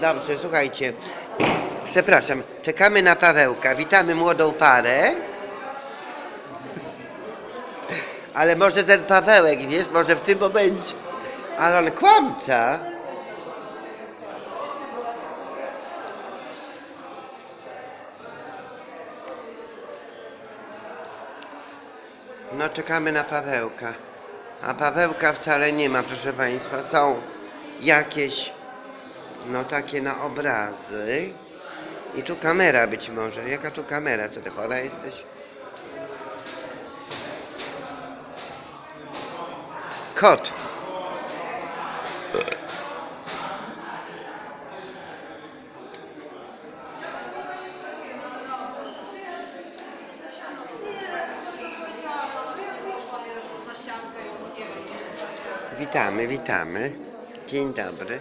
Dobrze, słuchajcie. Przepraszam, czekamy na Pawełka. Witamy młodą parę. Ale może ten Pawełek, wiesz, może w tym momencie. Ale on kłamca. No czekamy na Pawełka. A Pawełka wcale nie ma, proszę Państwa. Są jakieś, no takie na obrazy. I tu kamera być może. Jaka tu kamera? Co ty chora jesteś? Kot. Witamy, witamy. Dzień dobry.